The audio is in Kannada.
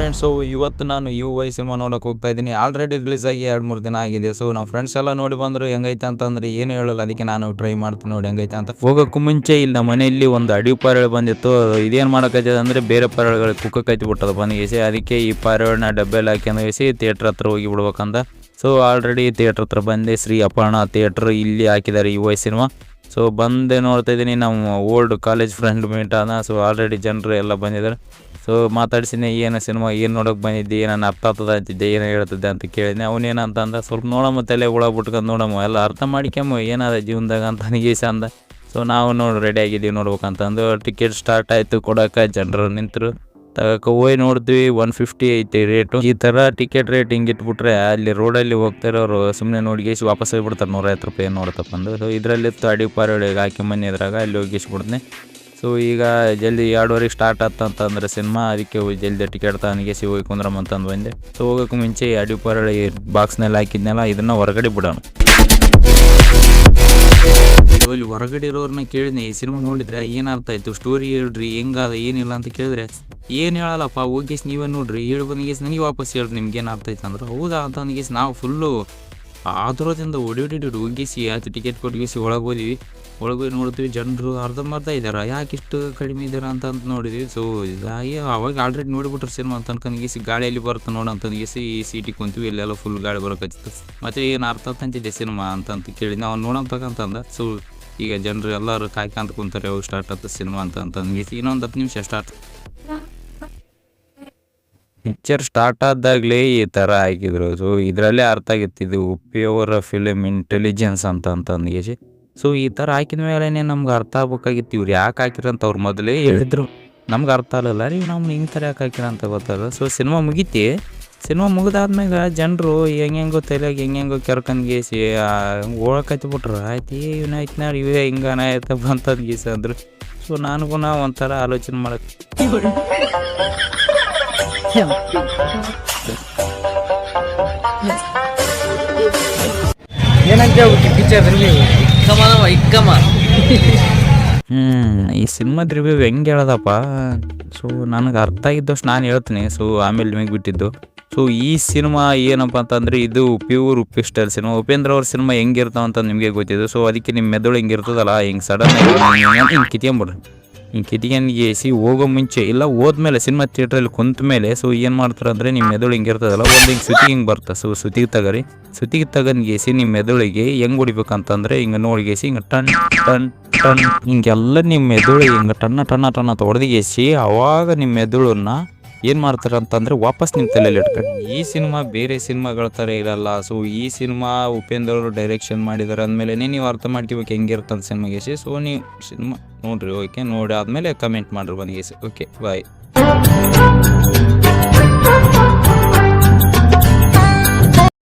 ಫ್ರೆಂಡ್ಸ್ ಇವತ್ತು ನಾನು ಯು ವೈ ಸಿನಿಮಾ ನೋಡೋಕೆ ಹೋಗ್ತಾ ಇದ್ದೀನಿ. ಆಲ್ರೆಡಿ ರಿಲೀಸ್ ಆಗಿ ಎರಡು ಮೂರು ದಿನ ಆಗಿದೆ. ಸೊ ನಮ್ಮ ಫ್ರೆಂಡ್ಸ್ ಎಲ್ಲ ನೋಡಿ ಬಂದರು, ಹೆಂಗೈತೆ ಅಂತಂದ್ರೆ ಏನು ಹೇಳಲ್ಲ. ಅದಕ್ಕೆ ನಾನು ಟ್ರೈ ಮಾಡ್ತೀನಿ ನೋಡಿ ಹೆಂಗೈತೆ ಅಂತ. ಹೋಗೋಕ್ಕೂ ಮುಂಚೆ ಇಲ್ಲಿ ನಮ್ಮ ಮನೆಯಲ್ಲಿ ಒಂದು ಅಡಿ ಪಾರಳೆ ಬಂದಿತ್ತು. ಇದೇನು ಮಾಡೋಕ್ಕಾಯ್ತದೆ ಅಂದರೆ ಬೇರೆ ಪಾರಳೆಗಳು ಕುಕ್ಕೈತಿ ಬಿಟ್ಟದ ಎಸಿ, ಅದಕ್ಕೆ ಈ ಪಾರಳನ್ನ ಡಬ್ಬೆಲ್ಲಿ ಹಾಕ್ಯಂದು ಎಸಿ ಥಿಯೇಟ್ರ್ ಹತ್ರ ಹೋಗಿ ಬಿಡ್ಬೇಕಂತ. ಸೊ ಆಲ್ರೆಡಿ ಥಿಯೇಟ್ರ್ ಹತ್ರ ಬಂದೆ. ಶ್ರೀ ಅಪರ್ಣ ಥಿಯೇಟ್ರ್ ಇಲ್ಲಿ ಹಾಕಿದ್ದಾರೆ ಯು ವೈ ಸಿನಿಮಾ ಸೊ ಬಂದೆ ನೋಡ್ತಾ ಇದ್ದೀನಿ. ನಮ್ಮ ಓಲ್ಡ್ ಕಾಲೇಜ್ ಫ್ರೆಂಡ್ ಮೀಟ್ ಅದ ಸೊ ಆಲ್ರೆಡಿ ಜನರು ಎಲ್ಲ ಬಂದಿದ್ದಾರೆ. ಸೊ ಮಾತಾಡ್ಸಿನಿ, ಏನು ಸಿನಿಮಾ, ಏನು ನೋಡೋಕೆ ಬಂದಿದ್ದೆ ಏನನ್ನ ಅರ್ಥ ಆಗ್ತದ ಅಂತಿದ್ದೆ, ಏನು ಹೇಳ್ತಿದ್ದೆ ಅಂತ ಕೇಳಿದ್ನೆ. ಅವನೇನಂತ ಅಂದ ಸ್ವಲ್ಪ ನೋಡಮ್ಮ ತಲೆ ಹುಳ ಬಿಟ್ಕೊಂಡು ನೋಡಮ್ಮ, ಎಲ್ಲ ಅರ್ಥ ಮಾಡ್ಕ್ಯಮ್ಮ, ಏನಾದ ಜೀವನದಾಗ ಅಂತ ನನಗೀಸ ಅಂದ. ಸೊ ನಾವು ನೋಡಿ ರೆಡಿ ಆಗಿದ್ದೀವಿ ನೋಡ್ಬೇಕಂತಂದು ಟಿಕೆಟ್ ಸ್ಟಾರ್ಟ್ ಆಯಿತು, ಕೊಡೋಕೆ ಜನರು ನಿಂತರು. ತಗೋಕೆ ಹೋಗಿ ನೋಡ್ತೀವಿ ಒನ್ ಫಿಫ್ಟಿ ಐತಿ ರೇಟು ಈ ಥರ ಟಿಕೆಟ್ ರೇಟ್ ಹಿಂಗೆ ಇಟ್ಬಿಟ್ರೆ, ಅಲ್ಲಿ ರೋಡಲ್ಲಿ ಹೋಗ್ತಿರೋರು ಸುಮ್ಮನೆ ನೋಡಿಗೇಸಿ ವಾಪಸ್ ಹೋಗ್ಬಿಡ್ತಾರೆ, ನೂರೈವತ್ತು ರೂಪಾಯಿ ನೋಡ್ತಪ್ಪ ಅಂದು. ಸೊ ಇದರಲ್ಲಿತ್ತು ಅಡಿ ಪಾರೊಳಗೆ ಹಾಕಿ ಮನೆ ಇದ್ರಾಗ ಅಲ್ಲಿ ಹೋಗಿಸ್ಬಿಡ್ತೀನಿ ಸೊ ಈಗ ಜಲ್ದಿ ಎರಡುವರೆಗೆ ಸ್ಟಾರ್ಟ್ ಆತಂತಂದ್ರೆ ಸಿನಿಮಾ ಅದಕ್ಕೆ ಜಲ್ದಿ ಟಿಕೆಟ್ ತನಗೆಸಿ ಹೋಗಿ ಕುಂದ್ರಮ್ ಅಂತಂದು ಬಂದೆ. ಸೊ ಹೋಗೋಕೆ ಮುಂಚೆ ಅಡಿ ಪರಳಿ ಬಾಕ್ಸ್ನಲ್ಲಿ ಹಾಕಿದ್ನೆಲ್ಲ, ಇದನ್ನು ಹೊರಗಡೆ ಬಿಡೋಣ. ಇಲ್ಲಿ ಹೊರಗಡೆ ಇರೋರನ್ನ ಕೇಳಿದ್ನಿ, ಈ ಸಿನಿಮಾ ನೋಡಿದ್ರೆ ಅರ್ಥ ಆಯ್ತು? ಸ್ಟೋರಿ ಹೇಳ್ರಿ ಹೆಂಗಾದ ಏನಿಲ್ಲ? ಅಂತ ಕೇಳಿದ್ರೆ, ಏನು ಹೇಳಲ್ಲಪ್ಪ ಹೋಗಿಸ್ ನೀವೇ ನೋಡ್ರಿ, ಹೇಳಿ ನನಗೆ ವಾಪಸ್ ಹೇಳ್ರಿ ನಿಮ್ಗೆ ಏನು ಅರ್ಥ ಆಯ್ತು ಅಂದ್ರೆ ಹೌದಾ ಅಂತ ನಾವು ಫುಲ್ಲು ಆದ್ರದಿಂದ ಓಡಿ ಓಡಿ ಹೋಗಿಸಿ ಆಯ್ತು ಟಿಕೆಟ್ ಕೊಟ್ಟಿಗಿಸಿ ಒಳಗೆ ಹೋದಿವಿ. ಒಳಗೆ ಹೋಗಿ ನೋಡ್ತೀವಿ ಜನರು ಅರ್ಧಂಬರ್ಧ ಇದ್ದಾರೆ ಯಾಕೆ ಇಷ್ಟು ಕಡಿಮೆ ಇದ್ದಾರೆ ಅಂತ ಅಂತ ನೋಡಿದ್ವಿ. ಸೊ ಇದಾಗಿ ಅವಾಗ ಆಲ್ರೆಡಿ ನೋಡಿಬಿಟ್ರು ಸಿನಿಮಾ ಅಂತ ಗಾಳಿ ಗಾಳಿಯಲ್ಲಿ ಬರುತ್ತೆ ನೋಡು ಅಂತಂದ್ಗೇಸಿ ಈ ಸೀಟಿಗೆ ಕುಂತೀವಿ. ಇಲ್ಲೆಲ್ಲ ಫುಲ್ ಗಾಳಿ ಬರೋಕತ್ತಿತ್ತು. ಮತ್ತೆ ಏನು ಅರ್ಥ ತಂತಿದೆ ಸಿನಿಮಾ ಅಂತ ಅಂತ ಕೇಳಿದ್ವಿ ಅವ್ನು ನೋಡಂತಕ್ಕಂತಂದ ಸೊ ಈಗ ಜನರು ಎಲ್ಲರೂ ಕಾಯ್ಕೊಂತ ಕುಂತಾರೆ, ಅವು ಸ್ಟಾರ್ಟ್ ಆಗ್ತದೆ ಸಿನಿಮಾ ಅಂತ ಅಂತ ಅನ್ಗಿಸಿ, ಇನ್ನೊಂದು ಹತ್ತು ನಿಮಿಷ ಸ್ಟಾರ್ಟ್ ಪಿಕ್ಚರ್ ಸ್ಟಾರ್ಟ್ ಆದಾಗಲೇ ಈ ಥರ ಹಾಕಿದ್ರು ಸೊ ಇದರಲ್ಲೇ ಅರ್ಥ ಆಗಿತ್ತು ಇದು ಪ್ಯೂರ್ ಫಿಲಿಮ್ ಇಂಟೆಲಿಜೆನ್ಸ್ ಅಂತ ಅಂತಂದ್ಗೇಸಿ ಸೊ ಈ ಥರ ಹಾಕಿದ ಮೇಲೆ ನಮ್ಗೆ ಅರ್ಥ ಆಗ್ಬೇಕಾಗಿತ್ತು. ಇವ್ರು ಯಾಕೆ ಹಾಕಿರಂತ ಅವ್ರು ಮೊದಲೇ ಹೇಳಿದ್ರು. ನಮ್ಗೆ ಅರ್ಥ ಆಗಲ್ಲ ರೀ ನಮ್ಗೆ ಹಿಂಗೆ ತರ ಯಾಕೆ ಹಾಕಿರ ಅಂತ ಗೊತ್ತಲ್ಲ ಸೊ ಸಿನಿಮಾ ಮುಗೀತಿ. ಸಿನಿಮಾ ಮುಗಿದಾದ್ಮ್ಯಾಗ ಜನರು ಹೆಂಗೆಂಗೋ ತಲೆಯಾಗ ಹೆಂಗೆಂಗೋ ಕೆರ್ಕೊಂಡ್ಗೇಸಿ ಓಳಕತ್ತಿ ಬಿಟ್ರು. ಆಯ್ತು ಇವನಾಯ್ತು ಇವನ ಆಯ್ತು ನಾ ಇವೇ ಹಿಂಗಾನ ಆಯ್ತಪ್ಪ ಅಂತಂದು ಗೀಸ ಅಂದ್ರು. ಸೊ ನನಗೂ ಒಂಥರ ಆಲೋಚನೆ ಮಾಡಕ್ಕೆ ಏನಂತ ಪಿಕ್ಚರ್ ರಿವ್ಯೂ ಇಕ್ಕಮನವ ಇಕ್ಕಮ ಹ್ಞೂ ಈ ಸಿನಿಮಾದ ರಿವ್ಯೂ ಹೆಂಗೆ ಹೇಳೋದಪ್ಪ? ಸೊ ನನಗೆ ಅರ್ಥ ಆಗಿದ್ದಷ್ಟು ನಾನು ಹೇಳ್ತೀನಿ. ಸೊ ಆಮೇಲೆ ನಿಮಗೆ ಬಿಟ್ಟಿದ್ದು. ಸೊ ಈ ಸಿನಿಮಾ ಏನಪ್ಪ ಅಂತಂದರೆ ಇದು pure Uppi style cinema. Upendra ಅವ್ರ ಸಿನಿಮಾ ಹೆಂಗಿರ್ತಾವ ಅಂತ ನಿಮಗೆ ಗೊತ್ತಿದೆ. ಸೊ ಅದಕ್ಕೆ ನಿಮ್ಮ ಮೆದುಳು ಹೆಂಗಿರ್ತದಲ್ಲ ಹಿಂಗೆ ಸಡನ್ ಆಗಿ ಹಿಂಗೆ ಕಿತ್ಕೊಂಬಿಡ್ರಿ. ಹಿಂಗೆ ಏಸಿ ಸಿ ಹೋಗೋ ಮುಂಚೆ, ಇಲ್ಲ ಹೋದ್ಮೇಲೆ ಸಿನಿಮಾ ಥಿಯೇಟ್ರಲ್ಲಿ ಕುಂತ ಮೇಲೆ ಸೊ ಏನು ಮಾಡ್ತಾರೆ ಅಂದರೆ ನಿಮ್ಮ ಮೆದುಳು ಹಿಂಗೆ ಇರ್ತದಲ್ಲ, ಒಂದು ಹಿಂಗೆ ಸುತಿ ಹಿಂಗೆ ಬರ್ತದೆ. ಸೊ ಸುತಿಗೆ ತಗರಿ ಸುತಿಗೆ ಏಸಿ ನಿಮ್ಮ ಮೆದುಳಿಗೆ ಹೆಂಗೆ ಹೊಡಿಬೇಕಂತಂದ್ರೆ, ಹಿಂಗೆ ನೋಡಿಗೇಸಿ ಹಿಂಗೆ ಟನ್ ಟನ್ ಟನ್, ಹಿಂಗೆಲ್ಲ ನಿಮ್ಮ ಮೆದುಳು ಹಿಂಗೆ ಟನ್ನ ಟನ್ನ ಟನ್ನ ತೊಡೆದಿಗೇಸಿ ಅವಾಗ ನಿಮ್ಮ ಮೆದುಳನ್ನ ಏನು ಮಾಡ್ತಾರೆ ಅಂತಂದ್ರೆ ವಾಪಸ್ ನಿಮ್ಮ ತಲೆಯಲ್ಲಿ ಇಟ್ಕೊಂಡು ಈ ಸಿನಿಮಾ ಬೇರೆ ಸಿನಿಮಾಗಳ ಥರ ಇರಲ್ಲ. ಸೊ ಈ ಸಿನಿಮಾ ಉಪೇಂದ್ರ ಅವರು ಡೈರೆಕ್ಷನ್ ಮಾಡಿದ್ದಾರೆ ಅಂದಮೇಲೆ ನೀವು ಅರ್ಥ ಮಾಡ್ಕೋಬೇಕು ಅಂತ ಸಿನಿಮಾಗೆ ಸೊ ನೀವು ಸಿನಿಮಾ ನೋಡ್ರಿ, ಓಕೆ, ನೋಡಿ ಆದಮೇಲೆ ಕಮೆಂಟ್ ಮಾಡ್ರಿ ಬಂದಿಗೆ ಓಕೆ ಬಾಯ್